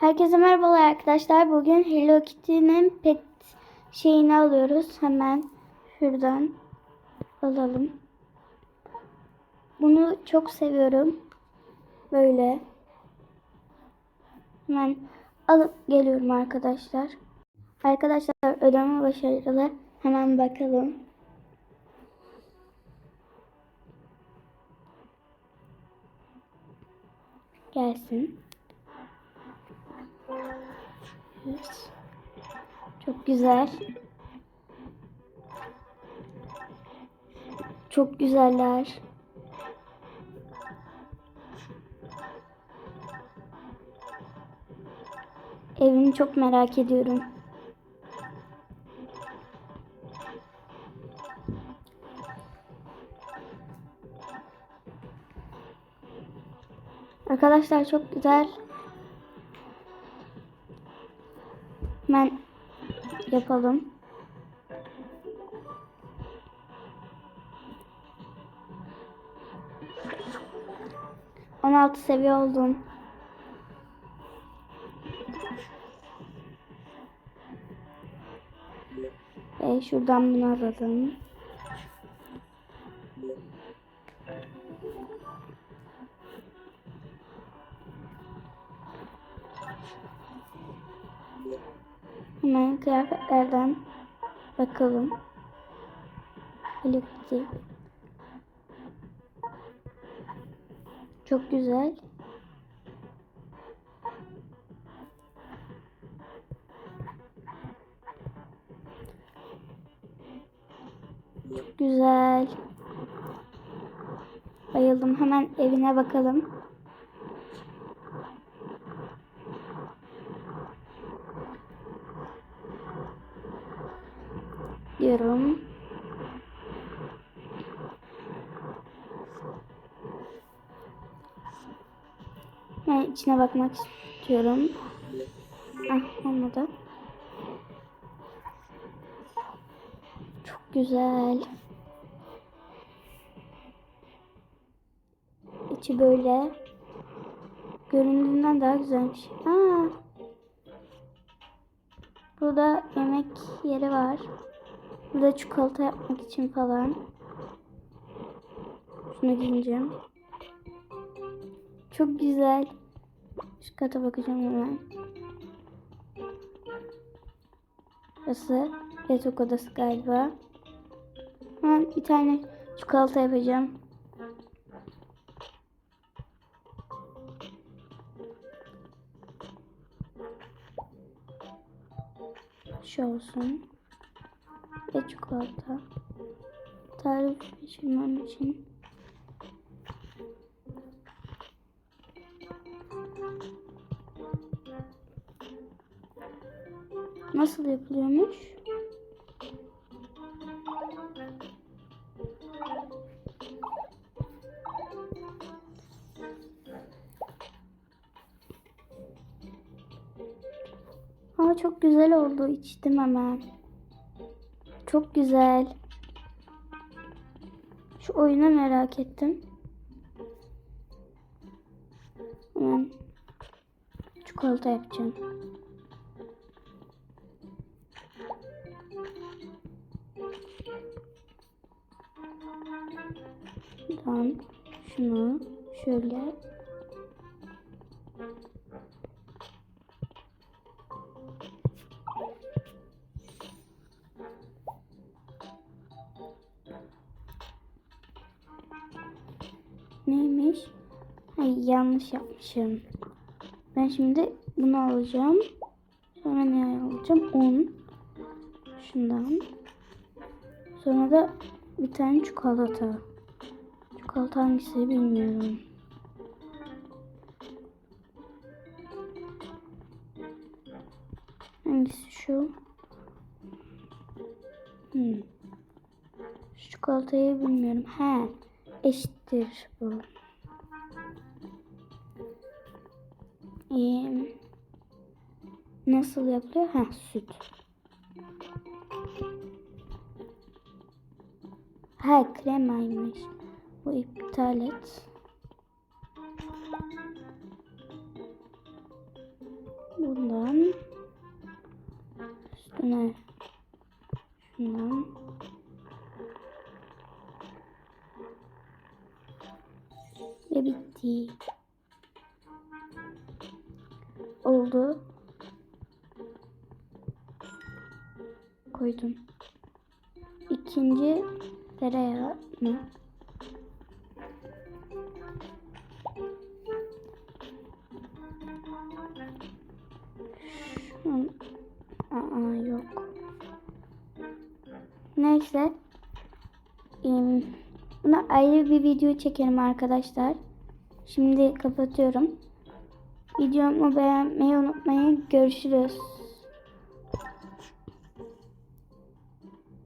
Herkese merhabalar arkadaşlar. Bugün Hello Kitty'nin pet şeyini alıyoruz. Hemen şuradan alalım. Bunu çok seviyorum. Böyle. Hemen alıp geliyorum arkadaşlar. Arkadaşlar ödeme başarılı. Hemen bakalım. Gelsin. Evet. Çok güzel. Çok güzeller. Evini çok merak ediyorum. Arkadaşlar çok güzel. Yapalım. On altı seviye oldum. Ve şuradan bunu alalım. Hemen kıyafetlerden bakalım. Hello. Çok güzel. Çok güzel. Bayıldım. Hemen evine bakalım. Diyorum. Ben içine bakmak istiyorum. Ah olmadı. Çok güzel. İçi böyle. Göründüğünden daha güzelmiş. Aa. Burada yemek yeri var. Burada çikolata yapmak için falan. Şunu giyeceğim. Çok güzel. Şu kata bakacağım hemen. Burası yatak odası galiba. Hemen bir tane çikolata yapacağım. Şu olsun çikolata. Tarif pişirmem için. Nasıl yapılıyormuş? Aa çok güzel oldu. İçtim hemen. Çok güzel. Şu oyunu merak ettim. Hemen çikolata yapacağım. Tamam. Şunu şöyle Hayır yanlış yapmışım. Ben şimdi bunu alacağım. Sonra ne alacağım? Un. Şundan. Sonra da bir tane çikolata. Çikolata hangisi bilmiyorum. Hangisi şu? Hmm. Şu çikolatayı bilmiyorum. He. Eşittir bu. Nasıl yapılıyor? Ha süt. Ha kremaymış. Bu iptal et. bundan üstüne şundan ve bitti. Oldu. Koydum. İkinci tereyağı mı? Şun- Aa yok. Neyse. Buna ayrı bir video çekerim arkadaşlar. Şimdi kapatıyorum. Videomu beğenmeyi unutmayın. Görüşürüz.